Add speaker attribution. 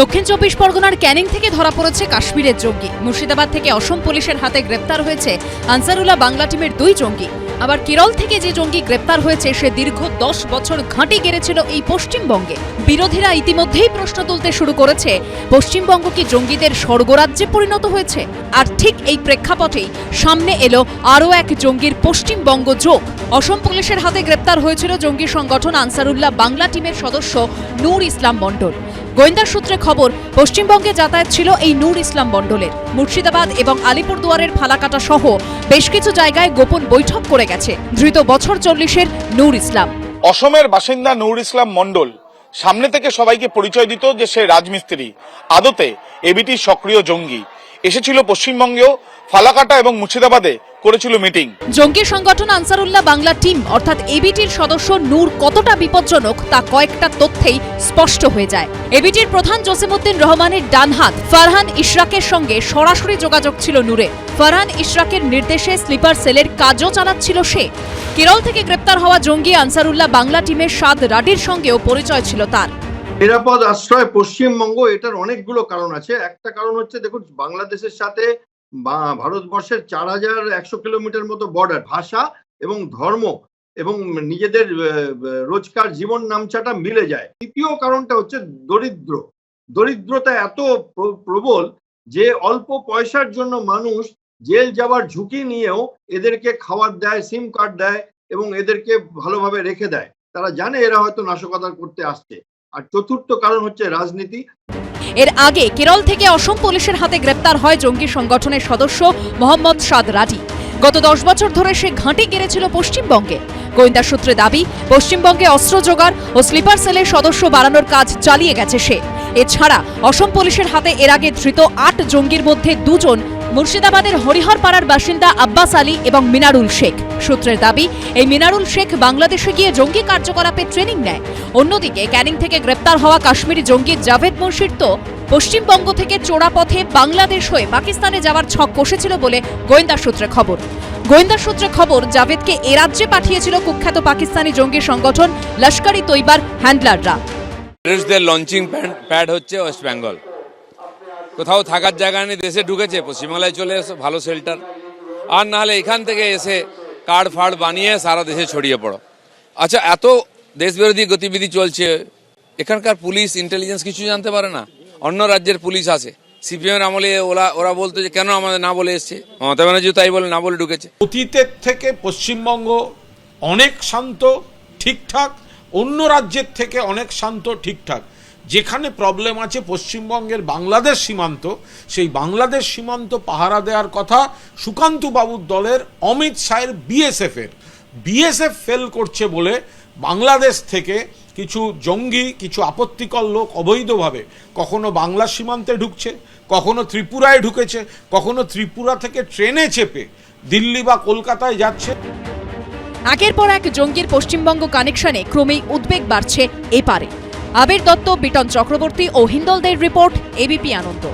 Speaker 1: দক্ষিণ চব্বিশ পরগনার ক্যানিং থেকে ধরা পড়েছে কাশ্মীরের জঙ্গি। মুর্শিদাবাদ থেকে অসম পুলিশের হাতে গ্রেপ্তার হয়েছে আনসারুল্লাহ বাংলা টিমের দুই জঙ্গি। আবার কেরল থেকে যে জঙ্গি গ্রেপ্তার হয়েছে, সে দীর্ঘ দশ বছর ঘাঁটি গেড়েছিল এই পশ্চিমবঙ্গে। বিরোধীরা ইতিমধ্যেই প্রশ্ন তুলতে শুরু করেছে, পশ্চিমবঙ্গ কি জঙ্গিদের স্বর্গরাজ্যে পরিণত হয়েছে? আর ঠিক এই প্রেক্ষাপটেই সামনে এলো আরও এক জঙ্গির পশ্চিমবঙ্গ যোগ। অসম পুলিশের হাতে গ্রেপ্তার হয়েছিল জঙ্গি সংগঠন আনসারুল্লাহ বাংলা টিমের সদস্য নূর ইসলাম মণ্ডল। গোয়েন্দা সূত্রে খবর, পশ্চিমবঙ্গে যাতায়াত ছিল এই নূর ইসলাম মণ্ডলের। মুর্শিদাবাদ এবং আলিপুরদুয়ারের ফালাকাটা সহ বেশ কিছু জায়গায় গোপন বৈঠক করে গেছে। ধৃত বছর চল্লিশের নূর ইসলাম।
Speaker 2: অসমের বাসিন্দা নূর ইসলাম মণ্ডল সামনে থেকে সবাইকে পরিচয় দিত যে সে রাজমিস্ত্রি। আদতে এবিটি সক্রিয় জঙ্গি। এসেছিল পশ্চিমবঙ্গেও ফালাকাটা এবং মুর্শিদাবাদে করেছিল মিটিং।
Speaker 1: জঙ্গি সংগঠন আনসারুল্লাহ বাংলা টিম অর্থাৎ এবিটির সদস্য নূর কতটা বিপজ্জনক তা কয়েকটা তথ্যেই স্পষ্ট হয়ে যায়। এবিটির প্রধান জসিমউদ্দিন রহমানের ডানহাত ফারহান ইশরাকের সঙ্গে সরাসরি যোগাযোগ ছিল নূরের ফারহান ইশরাকের নির্দেশে স্লিপার সেলের কাজও চালাচ্ছিল সে। কেরল থেকে গ্রেপ্তার হওয়া জঙ্গি আনসারুল্লাহ বাংলা টিমের সাদ রাডির সঙ্গেও পরিচয় ছিল তার।
Speaker 3: নিরাপদ আশ্রয় পশ্চিমবঙ্গ এটার অনেকগুলো কারণ আছে। একটা কারণ হচ্ছে দেখুন বাংলাদেশের সাথে ভারতবর্ষের চার হাজার একশো কিলোমিটার মতো বর্ডার ভাষা এবং ধর্ম এবং নিজেদের রোজকার জীবন নামচাটা মিলে যায়। তৃতীয় কারণটা হচ্ছে দরিদ্র। দরিদ্রতা এত প্র- প্রবল যে অল্প পয়সার জন্য মানুষ জেল যাওয়ার ঝুঁকি নিয়েও এদেরকে খাবার দেয় সিম কার্ড দেয় এবং এদেরকে ভালোভাবে রেখে দেয়। তারা জানে এরা হয়তো নাশকতা করতে আসছে। আর চতুর্থ কারণ হচ্ছে রাজনীতি।
Speaker 1: এর আগে কেরল থেকে অসম পুলিশের হাতে গ্রেপ্তার হয় জঙ্গি সংগঠনের সদস্য মোহাম্মদ সাদ রাজি। গত দশ বছর ধরে সে ঘাঁটি গেড়েছিল পশ্চিমবঙ্গে। গোয়েন্দা সূত্রে দাবি, পশ্চিমবঙ্গে অস্ত্র জোগাড় ও স্লিপার সেলের সদস্য বাড়ানোর কাজ চালিয়ে গেছে সে। এছাড়া অসম পুলিশের হাতে এর আগে ধৃত আট জঙ্গির মধ্যে দুজন মুর্শিদাবাদের হরিহরপাড়ার বাসিন্দা আব্বাস আলী এবং মিনারুল শেখ। সূত্রের দাবি, এই মিনারুল শেখ বাংলাদেশে গিয়ে জঙ্গি কার্যকলাপে ট্রেনিং নেয়। অন্যদিকে, ক্যানিং থেকে গ্রেপ্তার হওয়া কাশ্মীরি জঙ্গি জাভেদ মুর্শিদ তো পশ্চিমবঙ্গ থেকে চোরাপথে বাংলাদেশ হয়ে পাকিস্তানে যাওয়ার ছক কষেছিল বলে গোয়েন্দা সূত্রে খবর। গোয়েন্দা সূত্রে খবর, জাভেদকে এ রাজ্যে পাঠিয়েছিল কুখ্যাত পাকিস্তানি জঙ্গি সংগঠন লস্করি তৈবার হ্যান্ডলাররা
Speaker 4: লঞ্চিং প্যাড হচ্ছে ওয়েস্ট বেঙ্গল কোথাও থাকার জায়গা নেই, দেশে ঢুকেছে, পশ্চিমবাংলায় চলে এসো, ভালো শেল্টার আর নাহলে এখান থেকে এসে কার্ড ফার্ড বানিয়ে সারা দেশে ছড়িয়ে পড়ো। আচ্ছা এত দেশবিরোধী গতিবিধি চলছে, এখানকার পুলিশ ইন্টেলিজেন্স কিছু জানতে পারে না? অন্য রাজ্যের পুলিশ আছে। সিপিএম আমলে ওরা ওরা বলতো যে, কেন আমাদের না বলে এসছে? মমতা ব্যানার্জি তাই বলে, না বলে ঢুকেছে।
Speaker 5: অতীতের থেকে পশ্চিমবঙ্গ অনেক শান্ত, ঠিকঠাক। অন্য রাজ্যের থেকে অনেক শান্ত, ঠিকঠাক। যেখানে প্রবলেম আছে পশ্চিমবঙ্গের বাংলাদেশ সীমান্ত, সেই বাংলাদেশ সীমান্ত পাহারা দেওয়ার কথা সুকান্ত বাবুর দলের, অমিত শাহের বিএসএফের বিএসএফ ফেল করছে বলে বাংলাদেশ থেকে কিছু জঙ্গি, কিছু আপত্তিকর লোক অবৈধভাবে কখনো বাংলা সীমান্তে ঢুকছে, কখনো ত্রিপুরায় ঢুকেছে, কখনো ত্রিপুরা থেকে ট্রেনে চেপে দিল্লি বা কলকাতায় যাচ্ছে।
Speaker 1: একের পর এক জঙ্গির পশ্চিমবঙ্গ কানেকশনে ক্রমেই উদ্বেগ বাড়ছে এপারে। আবির দত্ত বিটন চক্রবর্তী ও হিন্দলদের রিপোর্ট এবিপি আনন্দ।